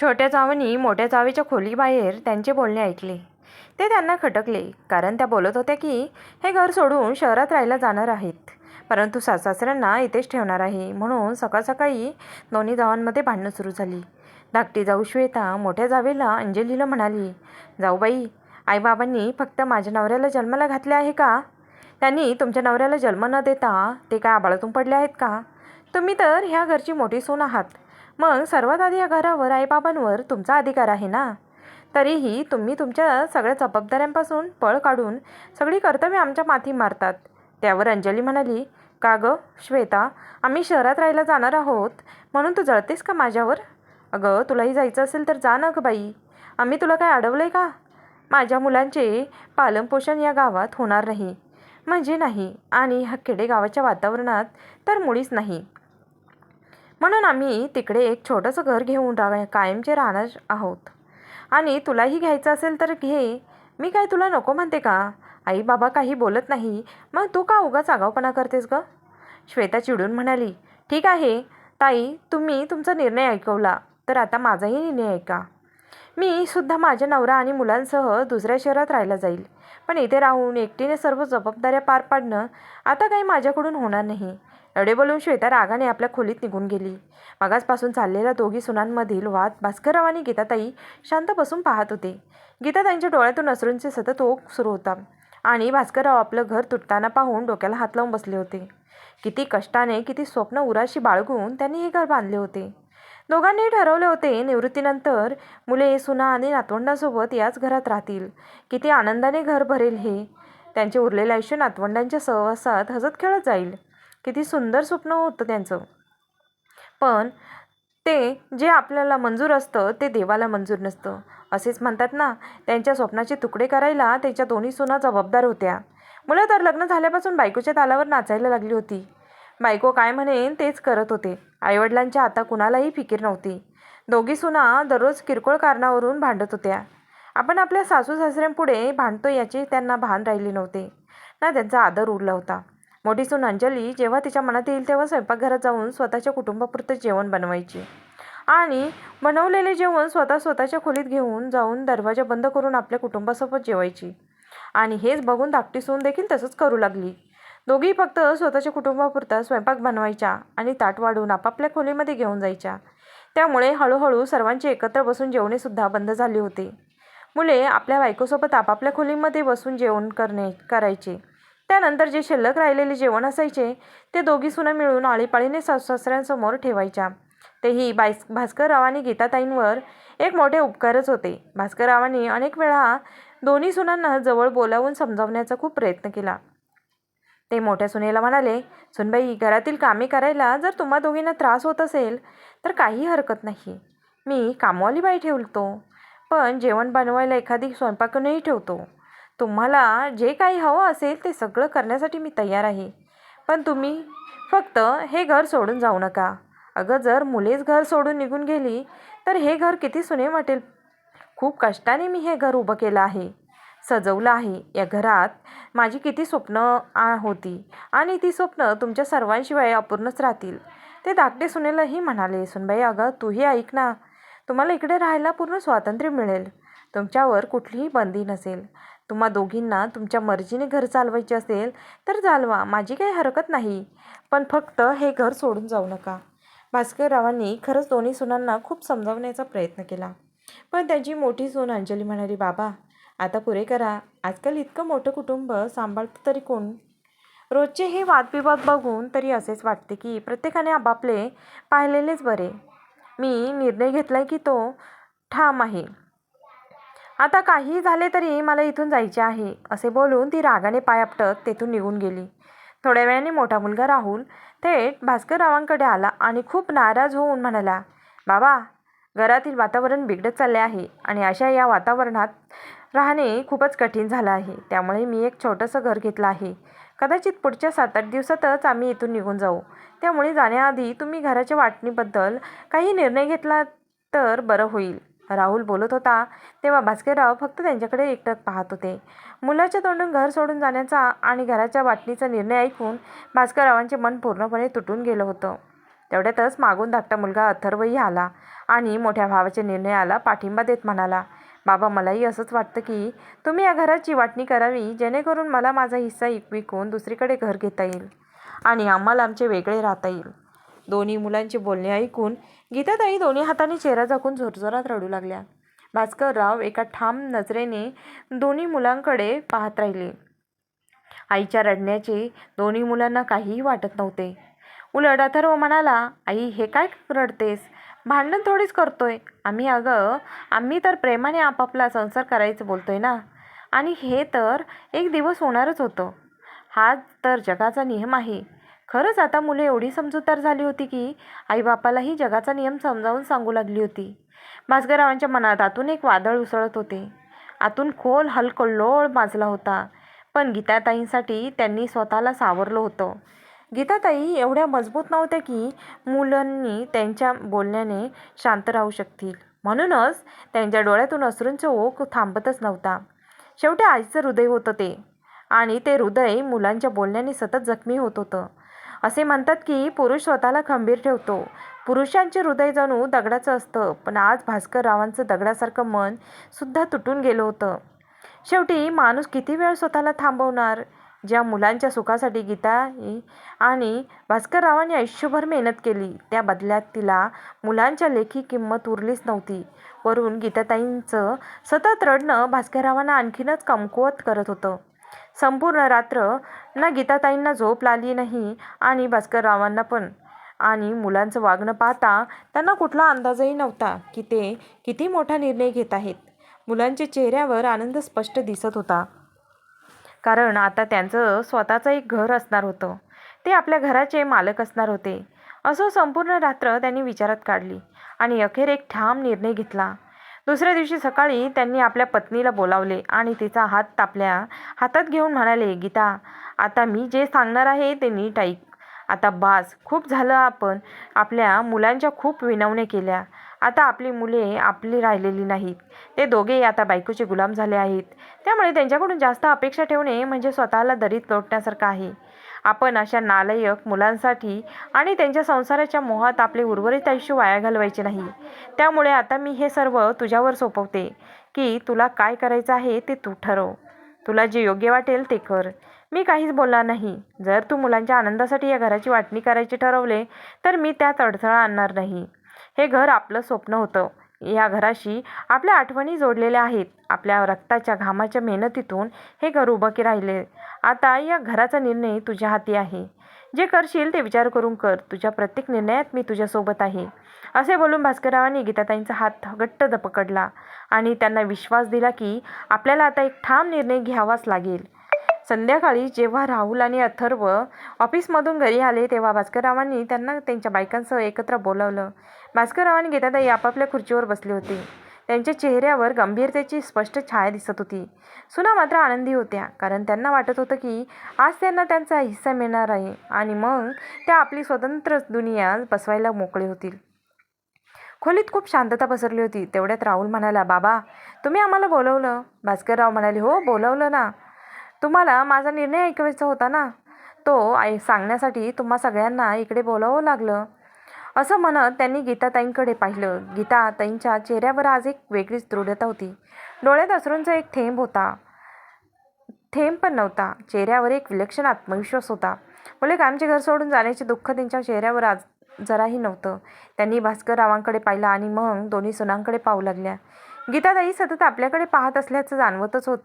छोट्या जावनी मोठ्या जावेच्या खोलीबाहेर त्यांचे बोलणे ऐकले. ते त्यांना खटकले कारण त्या बोलत होत्या की हे घर सोडून शहरात राहायला जाणार आहेत. परंतु सासऱ्यांना इथेच ठेवणार आहे. म्हणून सकाळ सकाळी दोन्ही जावांमध्ये भांडणं सुरू झाली. धाकटी जाऊ श्वेता मोठ्या जावेला अंजलीला म्हणाली जाऊबाई आईबाबांनी फक्त माझ्या नवऱ्याला जन्माला घातले आहे का? त्यांनी तुमच्या नवऱ्याला जन्म न देता ते काय आबाळातून पडले आहेत का? तुम्ही तर ह्या घरची मोठी सून आहात. मग सर्वात आधी या घरावर आईबाबांवर तुमचा अधिकार आहे ना? तरीही तुम्ही तुमच्या सगळ्या जबाबदाऱ्यांपासून पळ काढून सगळी कर्तव्य आमच्या माथी मारतात. त्यावर अंजली म्हणाली का गं श्वेता आम्ही शहरात राहायला जाणार आहोत म्हणून तू जळतेस का माझ्यावर? अगं तुलाही जायचं असेल तर जा ना गं बाई. आम्ही तुला काय अडवलं आहे का? माझ्या मुलांचे पालनपोषण या गावात होणार नाही. म्हणजे नाही. आणि ह्या खेडेगावाच्या वातावरणात तर मुळीच नाही. म्हणून आम्ही तिकडे एक छोटंसं घर घेऊन रा कायमचे राहणार आहोत. आणि तुलाही घ्यायचं असेल तर घे. मी काय तुला नको म्हणते का? आई बाबा काही बोलत नाही. मग तू का उगाच आगावपणा करतेस ग? श्वेता चिडून म्हणाली ठीक आहे. ताई तुम्ही तुमचा निर्णय ऐकवला. तर आता माझाही निर्णय ऐका. मी सुद्धा माझ्या नवरा आणि मुलांसह दुसऱ्या शहरात राहायला जाईल. पण इथे राहून एकटीने सर्व जबाबदाऱ्या पार पाडणं आता काही माझ्याकडून होणार नाही. एवढे बोलून श्वेता रागाने आपल्या खोलीत निघून गेली. मागासपासून चाललेल्या दोघी सुनांमधील वाद भास्करराव आणि गीताताई शांत बसून पाहत होते. गीताताईंच्या डोळ्यातून अश्रूंचे सतत ओघ सुरू होता आणि भास्करराव आपलं घर तुटताना पाहून डोक्याला हात लावून बसले होते. किती कष्टाने किती स्वप्न उराशी बाळगून त्यांनी हे घर बांधले होते. दोघांनी ठरवले होते निवृत्तीनंतर मुले सुना आणि नातवंडांसोबत याच घरात राहतील. किती आनंदाने घर भरेल हे. त्यांचे उरलेले आयुष्य नातवंडांच्या सहवासात हसत खेळत जाईल. किती सुंदर स्वप्न होतं त्यांचं. पण ते जे आपल्याला मंजूर असतं ते देवाला मंजूर नसतं. असेच म्हणतात ना त्यांच्या स्वप्नाचे तुकडे करायला त्यांच्या दोन्ही सुना जबाबदार होत्या. मुलं तर लग्न झाल्यापासून बायकोच्या तालावर नाचायला लागली होती. बायको काय म्हणेन तेच करत होते. आईवडिलांच्या आता कुणालाही फिकीर नव्हती. दोघी सुना दररोज किरकोळ कारणावरून भांडत होत्या. आपण आपल्या सासू सासऱ्यांपुढे भांडतो याचे त्यांना भान राहिले नव्हते. ना त्यांचा आदर उरला होता. मोठी सून अंजली जेव्हा तिच्या मनात येईल तेव्हा स्वयंपाकघरात जाऊन स्वतःच्या कुटुंबापुरतं जेवण बनवायची. आणि बनवलेले जेवण स्वतः स्वतःच्या खोलीत घेऊन जाऊन दरवाजा बंद करून आपल्या कुटुंबासोबत जेवायची. आणि हेच बघून धाकटी सून देखील तसंच करू लागली. दोघी फक्त स्वतःच्या कुटुंबापुरता स्वयंपाक बनवायच्या आणि ताट वाढून आपापल्या खोलीमध्ये घेऊन जायच्या. त्यामुळे हळूहळू सर्वांची एकत्र बसून जेवणेसुद्धा बंद झाले होते. मुले आपल्या बायकोसोबत आपापल्या खोलीमध्ये बसून जेवण करणे करायचे. त्यानंतर जे शिल्लक राहिलेले जेवण असायचे ते दोघी सुना मिळून आळीपाळीने सासऱ्यांसमोर ठेवायच्या. तेही बाईस भास्कररावांनी गीताताईंवर एक मोठे उपकारच होते. भास्कररावांनी अनेक वेळा दोन्ही सुनांना जवळ बोलावून समजावण्याचा खूप प्रयत्न केला. ते मोठ्या सुनेला म्हणाले सुनबाई घरातील कामे करायला जर तुम्हा दोघींना त्रास होत असेल तर काही हरकत नाही. मी कामवाली बाई ठेवतो. पण जेवण बनवायला एखादी स्वयंपाकनंही ठेवतो. तुम्हाला जे काही हवं असेल ते सगळं करण्यासाठी मी तयार आहे. पण तुम्ही फक्त हे घर सोडून जाऊ नका. अगं जर मुलेच घर सोडून निघून गेली तर हे घर किती सुने वाटेल? खूप कष्टाने मी हे घर उभं केलं आहे. सजवलं आहे. या घरात माझी किती स्वप्न होती. आणि ती स्वप्न तुमच्या सर्वांशिवाय अपूर्णच राहतील. ते धाकटे सुनेलाही म्हणाले सुनबाई अगं तूही ऐक ना. तुम्हाला इकडे राहायला पूर्ण स्वातंत्र्य मिळेल. तुमच्यावर कुठलीही बंदी नसेल. तुम्हा दोघींना तुमच्या मर्जीने घर चालवायचे असेल तर चालवा माझी काही हरकत नाही. पण फक्त हे घर सोडून जाऊ नका. भास्कररावांनी खरंच दोन्ही सुनांना खूप समजावण्याचा प्रयत्न केला. पण त्यांची मोठी सून अंजली म्हणाली बाबा आता पुरे करा. आजकाल इतकं मोठं कुटुंब सांभाळतं तरी कोण? रोजचे हे वादविवाद बघून तरी असेच वाटते की प्रत्येकाने आपापले पाहिलेलेच बरे. मी निर्णय घेतला आहे की तो ठाम आहे. आता काही झाले तरी मला इथून जायचे आहे असे बोलून ती रागाने पाय आपटत तेथून निघून गेली. थोड्या वेळाने मोठा मुलगा राहुल थेट भास्कररावांकडे आला आणि खूप नाराज होऊन म्हणाला बाबा घरातील वातावरण बिघडत चालले आहे आणि अशा या वातावरणात राहणे खूपच कठीण झालं आहे. त्यामुळे मी एक छोटंसं घर घेतलं आहे. कदाचित पुढच्या सात आठ दिवसातच आम्ही इथून निघून जाऊ. त्यामुळे जाण्याआधी तुम्ही घराच्या वाटणीबद्दल काही निर्णय घेतला तर बरं होईल. राहुल बोलत होता तेव्हा भास्करराव फक्त त्यांच्याकडे एकटक पाहत होते. मुलाच्या तोंडून घर सोडून जाण्याचा आणि घराच्या वाटणीचा निर्णय ऐकून भास्कररावांचे मन पूर्णपणे तुटून गेलं होतं. तेवढ्यातच मागून धाकटा मुलगा अथर्वही आला आणि मोठ्या भावाच्या निर्णयाला पाठिंबा देत म्हणाला बाबा मलाही असंच वाटतं की तुम्ही या घराची वाटणी करावी जेणेकरून मला माझा हिस्सा विकून दुसरीकडे घर घेता येईल आणि आम्हाला आमचे वेगळे राहता येईल. दोन्ही मुलांचे बोलणे ऐकून गीताताई दोन्ही हाताने चेहरा झाकून जोरजोरात रडू लागल्या. भास्करराव एका ठाम नजरेने दोन्ही मुलांकडे पाहत राहिले. आईच्या रडण्याचे दोन्ही मुलांना काहीही वाटत नव्हते. उलट अथर्व म्हणाला आई हे काय रडतेस? भांडण थोडीच करतोय. आम्ही अगं आम्ही तर प्रेमाने आपापला संसार करायचं बोलतोय ना? आणि हे तर एक दिवस होणारच होतं. हा तर जगाचा नियम आहे. खरंच आता मुले एवढी समजूतदार झाली होती की आईबापालाही जगाचा नियम समजावून सांगू लागली होती. भास्कररावांच्या मनात आतून एक वादळ उसळत होते. आतून खोल हलकल्लोळ माजला होता. पण गीताताईंसाठी त्यांनी स्वतःला सावरलं होतं. गीताताई एवढ्या मजबूत नव्हत्या की मुलांनी त्यांच्या बोलण्याने शांत राहू शकतील. म्हणूनच त्यांच्या डोळ्यातून अश्रूंचा ओघ थांबतच नव्हता. शेवटी आईचं हृदय होतं ते. आणि ते हृदय मुलांच्या बोलण्याने सतत जखमी होत होतं. असे म्हणतात की पुरुष स्वतःला खंबीर ठेवतो. पुरुषांचे हृदय जणू दगडाचं असतं पण आज भास्कररावांचं दगडासारखं मन सुद्धा तुटून गेलं होतं. शेवटी माणूस किती वेळ स्वतःला थांबवणार? ज्या मुलांच्या सुखासाठी गीता आणि भास्कररावांनी आयुष्यभर मेहनत केली त्या बदल्यात तिला मुलांच्या लेखी किंमत उरलीच नव्हती. वरून गीताताईंचं सतत रडणं भास्कररावांना आणखीनच कमकुवत करत होतं. संपूर्ण रात्र ना गीताताईंना झोप लागली नाही आणि भास्कररावांना पण. आणि मुलांचं वागणं पाहता त्यांना कुठला अंदाजही नव्हता की ते किती मोठा निर्णय घेत आहेत. मुलांच्या चेहऱ्यावर आनंद स्पष्ट दिसत होता. कारण आता त्यांचं स्वतःचं एक घर असणार होतं. ते आपल्या घराचे मालक असणार होते. असं संपूर्ण रात्र त्यांनी विचारात काढली आणि अखेर एक ठाम निर्णय घेतला. दुसऱ्या दिवशी सकाळी त्यांनी आपल्या पत्नीला बोलावले आणि तिचा हात आपल्या हातात घेऊन म्हणाले गीता आता मी जे सांगणार आहे ते नीट ऐक. आता बास खूप झालं आपण. आपल्या मुलांच्या खूप विनवण्या केल्या. आता आपली मुले आपली राहिलेली नाहीत. ते दोघेही आता बायकोचे गुलाम झाले आहेत. त्यामुळे त्यांच्याकडून जास्त अपेक्षा ठेवणे म्हणजे स्वतःला दरीत लोटण्यासारखं आहे. आपण अशा नालायक मुलांसाठी आणि त्यांच्या संसाराच्या मोहात आपले उर्वरित आयुष्य वाया घालवायचे नाही. त्यामुळे आता मी हे सर्व तुझ्यावर सोपवते की तुला काय करायचं आहे ते तू ठरव. तुला जे योग्य वाटेल ते कर. मी काहीच बोलणार नाही. जर तू मुलांच्या आनंदासाठी या घराची वाटणी करायचे ठरवले तर मी त्यात अडथळा आणणार नाही. हे घर आपलं स्वप्न होतं. या घराशी आपल्या आठवणी जोडलेल्या आहेत. आपल्या रक्ताच्या घामाच्या मेहनतीतून हे घर उभं की राहिले. आता या घराचा निर्णय तुझ्या हाती आहे. जे करशील ते विचार करून कर. तुझ्या प्रत्येक निर्णयात मी तुझ्यासोबत आहे. असे बोलून भास्कररावांनी गीताताईंचा हात घट्ट पकडला आणि त्यांना विश्वास दिला की आपल्याला आता एक ठाम निर्णय घ्यावाच लागेल. संध्याकाळी जेव्हा राहुल आणि अथर्व ऑफिसमधून घरी आले तेव्हा भास्कररावांनी त्यांना त्यांच्या बायकांसह एकत्र बोलावलं. भास्करराव आणि गीताताई आपापल्या खुर्चीवर बसली होती. त्यांच्या चेहऱ्यावर गंभीरतेची स्पष्ट छाया दिसत होती. सुना मात्र आनंदी होत्या कारण त्यांना वाटत होतं की आज त्यांना त्यांचा हिस्सा मिळणार आहे आणि मग त्या आपली स्वतंत्र दुनिया बसवायला मोकळे होतील. खोलीत खूप शांतता पसरली होती. तेवढ्यात राहुल म्हणाला बाबा तुम्ही आम्हाला बोलवलं? भास्करराव म्हणाले हो बोलवलं ना. तुम्हाला माझा निर्णय ऐकवायचा होता ना? तो आय सांगण्यासाठी तुम्हा सगळ्यांना इकडे बोलावं लागलं. असं म्हणत त्यांनी गीताताईंकडे पाहिलं. गीताताईंच्या चेहऱ्यावर आज एक वेगळीच दृढता होती. डोळ्यात अश्रूंचा एक थेंब होता. थेंब पण नव्हता. चेहऱ्यावर एक विलक्षण आत्मविश्वास होता. मुले कामचे घर सोडून जाण्याचे दुःख त्यांच्या चेहऱ्यावर आज जराही नव्हतं. त्यांनी भास्कररावांकडे पाहिलं आणि मग दोन्ही सुनांकडे पाहू लागल्या. गीताताई सतत आपल्याकडे पाहत असल्याचं जाणवतच होत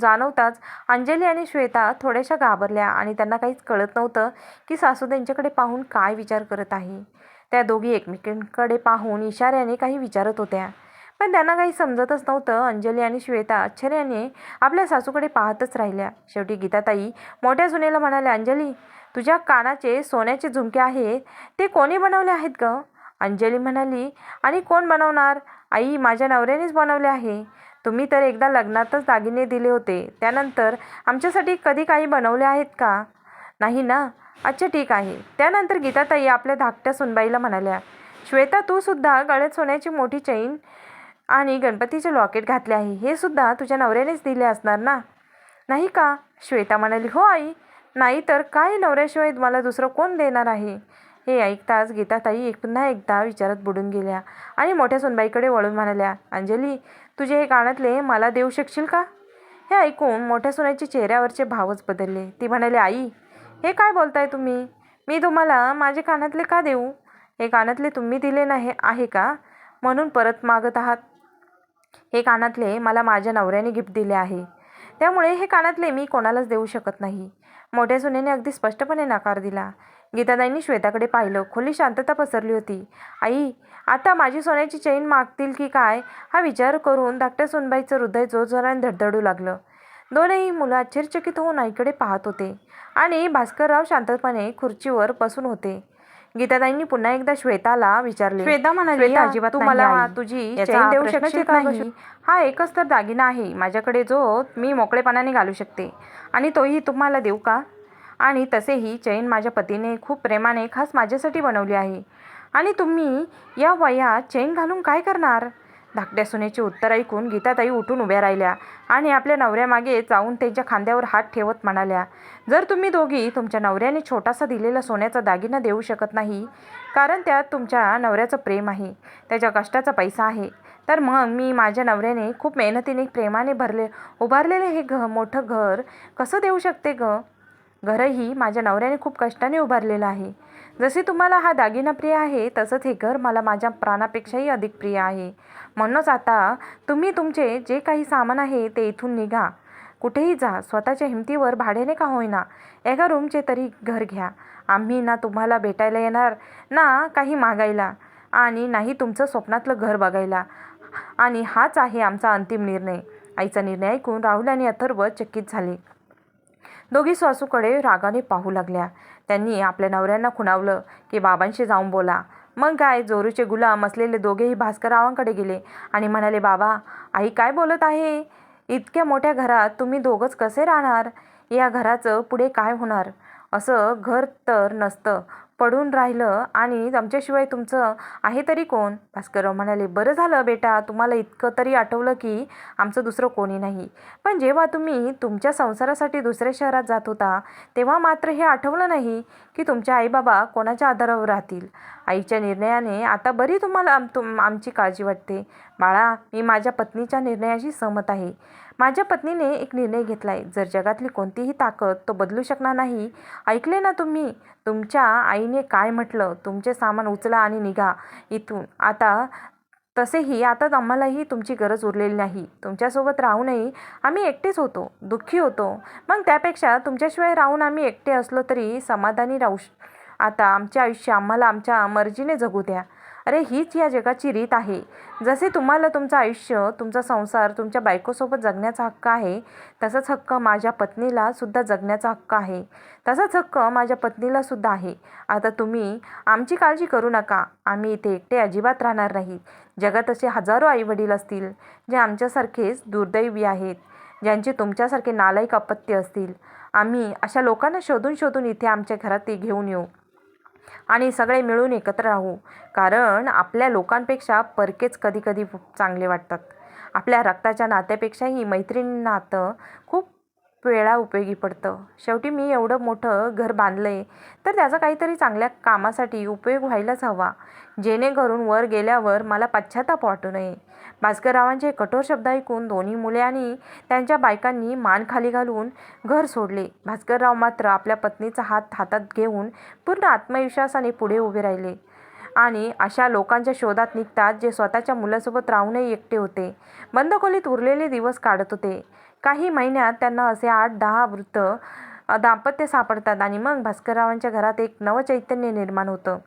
जाणवताच अंजली आणि श्वेता थोड्याशा घाबरल्या आणि त्यांना काहीच कळत नव्हतं की सासू त्यांच्याकडे पाहून काय विचार करत आहे. त्या दोघी एकमेकींकडे पाहून इशाऱ्याने काही विचारत होत्या. पण त्यांना काही समजतच नव्हतं. अंजली आणि श्वेता आश्चर्याने आपल्या सासूकडे पाहतच राहिल्या. शेवटी गीताताई मोठ्या सुनेला म्हणाल्या अंजली तुझ्या कानाचे सोन्याचे झुमके आहेत. ते कोणी बनवले आहेत ग? अंजली म्हणाली आणि कोण बनवणार? आई माझ्या नवऱ्यानेच बनवले आहे. तुम्ही तर एकदा लग्नातच दागिने दिले होते. त्यानंतर आमच्यासाठी कधी काही बनवले आहेत का? नाही ना? अच्छा ठीक आहे. त्यानंतर गीताताई आपल्या धाकट्या सुनबाईला म्हणाल्या श्वेता तू सुद्धा गळ्यात सोन्याची मोठी चैन आणि गणपतीचे लॉकेट घातले आहे. हे सुद्धा तुझ्या नवऱ्यानेच दिले असणार ना? नाही का? श्वेता म्हणाली हो आई. नाही तर काय नवऱ्याशिवाय मला दुसरं कोण देणार आहे? हे ऐकताच गीताताई एक पुन्हा एकदा विचारात बुडून गेल्या आणि मोठ्या सुनबाईकडे वळून म्हणाल्या अंजली तुझे हे कानातले मला देऊ शकशील का? हे ऐकून मोठ्या सुनेच्या चेहऱ्यावरचे भावच बदलले. ती म्हणाली आई हे काय बोलताय तुम्ही? मी तुम्हाला माझे कानातले का देऊ? हे कानातले तुम्ही दिले नाही आहे का? म्हणून परत मागत आहात. हे कानातले मला माझ्या नवऱ्याने गिफ्ट दिले आहे. त्यामुळे हे कानातले मी कोणालाच देऊ शकत नाही. मोठ्या सुनेने अगदी स्पष्टपणे नकार दिला. गीताताईंनी श्वेताकडे पाहिलं. खोली शांतता पसरली होती. आई आता माझी सोन्याची चैन मागतील की काय हा विचार करून धाकट्या सुनबाईचं हृदय जोरजोराने धडधडू लागलं. दोनही मुलं आश्चर्यचकित होऊन आईकडे पाहत होते आणि भास्करराव शांतपणे खुर्चीवर बसून होते. गीताताईंनी पुन्हा एकदा श्वेताला विचारले श्वेता म्हणाली, "श्वेता, अजिबात तू मला. तुझी चैन देऊ का नाही. हा एकच तर दागिना आहे. माझ्याकडे जो मी मोकळेपणाने घालू शकते. आणि तोही तुम्हाला देऊ का? आणि तसेही चैन माझ्या पतीने खूप प्रेमाने खास माझ्यासाठी बनवली आहे. आणि तुम्ही या वयात चैन घालून काय करणार? धाकट्या सुनेचे उत्तर ऐकून गीताताई उठून उभ्या राहिल्या आणि आपल्या नवऱ्यामागे जाऊन त्यांच्या खांद्यावर हात ठेवत म्हणाल्या जर तुम्ही दोघी तुमच्या नवऱ्याने छोटासा दिलेला सोन्याचा दागिना देऊ शकत नाही कारण त्यात तुमच्या नवऱ्याचं प्रेम आहे त्याच्या कष्टाचा पैसा आहे तर मग मी माझ्या नवऱ्याने खूप मेहनतीने प्रेमाने भरले उभारलेले हे घ मोठं घर कसं देऊ शकते ग? घरही माझ्या नवऱ्याने खूप कष्टाने उभारलेलं आहे. जसे तुम्हाला हा दागिना प्रिय आहे तसंच हे घर मला माझ्या प्राणापेक्षाही अधिक प्रिय आहे. म्हणूनच आता तुम्ही तुमचे जे काही सामान आहे ते इथून निघा. कुठेही जा स्वतःच्या हिमतीवर भाड्याने का होईना. एका रूमचे तरी घर घ्या. आम्ही ना तुम्हाला भेटायला येणार ना काही मागायला. आणि नाही तुमचं स्वप्नातलं घर बघायला. आणि हाच आहे आमचा अंतिम निर्णय. आईचा निर्णय ऐकून राहुल आणि अथर्व चकित झाले. दोघी सासूकडे रागाने पाहू लागल्या. त्यांनी आपल्या नवऱ्यांना खुणावलं की बाबांशी जाऊन बोला. मग काय जोरूचे गुलाम असलेले दोघेही भास्कररावांकडे गेले आणि म्हणाले बाबा आई काय बोलत आहे? इतक्या मोठ्या घरात तुम्ही दोघंच कसे राहणार? या घराचं पुढे काय होणार? असं घर तर नसतं पडून राहिलं आणि आमच्याशिवाय तुमचं आहे तरी कोण? भास्करराव म्हणाले बरं झालं बेटा तुम्हाला इतकं तरी आठवलं की आमचं दुसरं कोणी नाही. पण जेव्हा तुम्ही तुमच्या संसारासाठी दुसऱ्या शहरात जात होता तेव्हा मात्र हे आठवलं नाही की तुमच्या आईबाबा कोणाच्या आधारावर राहतील. आईच्या निर्णयाने आता बरी तुम्हाला तुम आमची काळजी वाटते. बाळा मी माझ्या पत्नीच्या निर्णयाशी सहमत आहे. माझ्या पत्नीने एक निर्णय घेतला आहे जर जगातली कोणतीही ताकद तो बदलू शकणार नाही. ऐकले ना तुम्ही? तुमच्या आईने काय म्हटलं? तुमचे सामान उचला आणि निघा. इथून. आता तसेही आता आम्हालाही तुमची गरज उरलेली नाही. तुमच्यासोबत राहूनही आम्ही एकटेच होतो. दुःखी होतो. मग त्यापेक्षा तुमच्याशिवाय राहून आम्ही एकटे असलो तरी समाधानी राहू श आता आमचे आयुष्य आम्हाला आमच्या मर्जीने जगू द्या. अरे हीच या जगाची रीत आहे. जसे तुम्हाला तुमचं आयुष्य तुमचा संसार तुमच्या बायकोसोबत जगण्याचा हक्क आहे तसाच हक्क माझ्या पत्नीला सुद्धा जगण्याचा हक्क आहे. तसाच हक्क माझ्या पत्नीला सुद्धा आहे. आता तुम्ही आमची काळजी करू नका. आम्ही इथे एकटे अजिबात राहणार नाही जगात असे हजारो आईवडील असतील जे आमच्यासारखेच दुर्दैवी आहेत ज्यांचे तुमच्यासारखे नालायक अपत्य असतील. आम्ही अशा लोकांना शोधून शोधून इथे आमच्या घरात ते घेऊन येऊ. आणि सगळे मिळून एकत्र राहू. कारण आपल्या लोकांपेक्षा परकेच कधी कधी चांगले वाटतात. आपल्या रक्ताच्या नात्यापेक्षाही मैत्रीण नातं खूप वेळा उपयोगी पडतं. शेवटी मी एवढं मोठं घर बांधलं आहे तर त्याचा काहीतरी चांगल्या कामासाठी उपयोग व्हायलाच हवा. जेणेकरून वर गेल्यावर मला पश्चाताप वाटू नये. भास्कररावांचे कठोर शब्द ऐकून दोन्ही मुले आणि त्यांच्या बायकांनी मान खाली घालून घर सोडले. भास्करराव मात्र आपल्या पत्नीचा हात हातात घेऊन पूर्ण आत्मविश्वासाने पुढे उभे राहिले आणि अशा लोकांच्या शोधात निघतात जे स्वतःच्या मुलासोबत राहूनही एकटे होते. बंद खोलीत उरलेले दिवस काढत होते. काही महिन्यात त्यांना असे आठ दहा वृत्त दाम्पत्य सापडतात आणि मग भास्कररावांच्या घरात एक नवचैतन्य निर्माण होतं.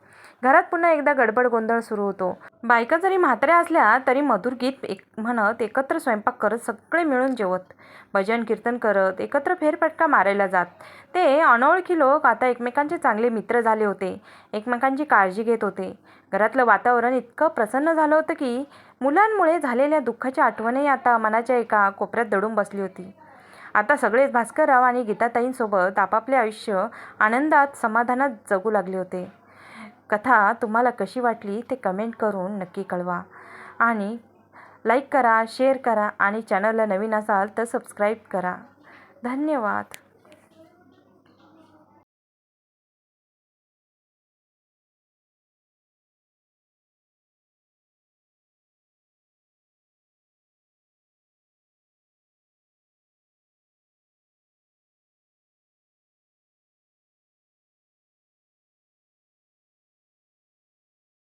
घरात पुन्हा एकदा गडबड गोंधळ सुरू होतो. बायका जरी म्हात्र्या असल्या तरी मधुर गीत एक म्हणत एकत्र स्वयंपाक करत सगळे मिळून जेवत. भजन कीर्तन करत एकत्र फेरफटका मारायला जात. ते अनोळखी लोक आता एकमेकांचे चांगले मित्र झाले होते. एकमेकांची काळजी घेत होते. घरातलं वातावरण इतकं प्रसन्न झालं होतं की मुलांमुळे झालेल्या दुःखाच्या आठवणही आता मनाच्या एका कोपऱ्यात दडून बसली होती. आता सगळेच भास्करराव आणि गीताताईंसोबत आपापले आयुष्य आनंदात समाधानात जगू लागले होते. कथा तुम्हाला कशी वाटली ते कमेंट करून नक्की कळवा. आणि लाईक करा शेअर करा आणि चॅनलला नवीन असाल तर सबस्क्राईब करा. धन्यवाद.